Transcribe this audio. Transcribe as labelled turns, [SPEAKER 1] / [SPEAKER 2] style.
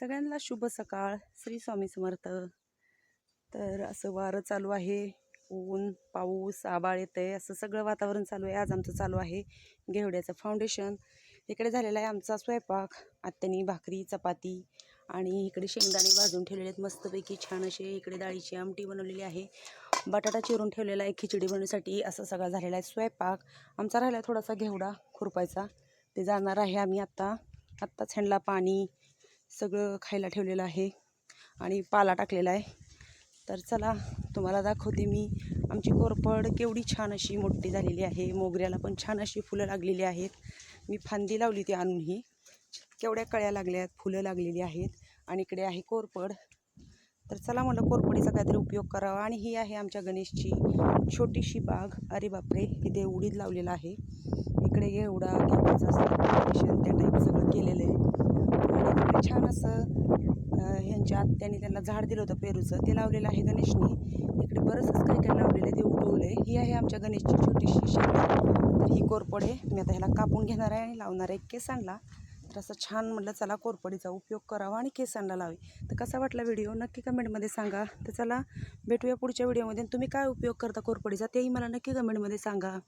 [SPEAKER 1] सगळ्यांना शुभ सकाळ. श्री स्वामी समर्थ. तर असं वारं चालू आहे. ऊन पाऊस आबाळ आहे असं सगळं वातावरण चालू आहे. आज आमचं चालू आहे घेवड्याचं फाउंडेशन इकडे झालेला आहे आमचा स्वयंपाक. आत्यानी भाकरी चपाती आणि इकडे शेंगदाणे भाजून ठेवलेले आहेत मस्तपैकी छान असे इकडे डाळीची आमटी बनवलेली आहे. बटाटा चिरून ठेवलेला आहे. खिचडी बनवण्यासाठी असं सगळा झालेला आहे स्वयंपाक. आमचा राहिला थोडासा घेवडा खुरपायचा. ते जाणार आहे आम्ही आत्ता आत्ताच ह्यांडला पाणी. सगळं खायला ठेवलेलं आहे आणि पाला टाकलेला आहे. तर चला तुम्हाला दाखवते मी आमची कोरफड केवढी छान अशी मोठी झालेली आहे. मोगऱ्याला पण छान अशी फुलं लागलेली आहेत. मी फांदी लावली ती आणून ही केवढ्या कळ्या लागल्या आहेत फुलं लागलेली आहेत आणि इकडे आहे कोरफड. तर चला मला कोरफडीचा काहीतरी उपयोग करावा आणि ही आहे आमच्या गणेशची छोटीशी बाग. अरे बापरे इथे उडीद लावलेला आहे. इकडे एवढा घेऊन असं decoration त्या टाईप सगळं केलेलं आहे आणि इकडे छान असं ह्यांच्या आत्याने त्यांना झाड दिलं होतं पेरूचं. ते लावलेलं आहे गणेशने. इकडे बरंचसं काय काय लावलेलं आहे ते उगवलं आहे. ही आहे आमच्या गणेशची छोटीशी शेती. तर ही कोरपड. आहे मी आता ह्याला कापून घेणार आहे आणि लावणार आहे केसांना. तर असं छान म्हटलं चला कोरपडीचा उपयोग करावा आणि केसांना लावे. तर कसा वाटला व्हिडिओ? नक्की कमेंटमध्ये सांगा. तर चला भेटूया पुढच्या व्हिडिओमध्ये. तुम्ही काय उपयोग करता कोरपडीचा? तेही मला नक्की कमेंटमध्ये सांगा.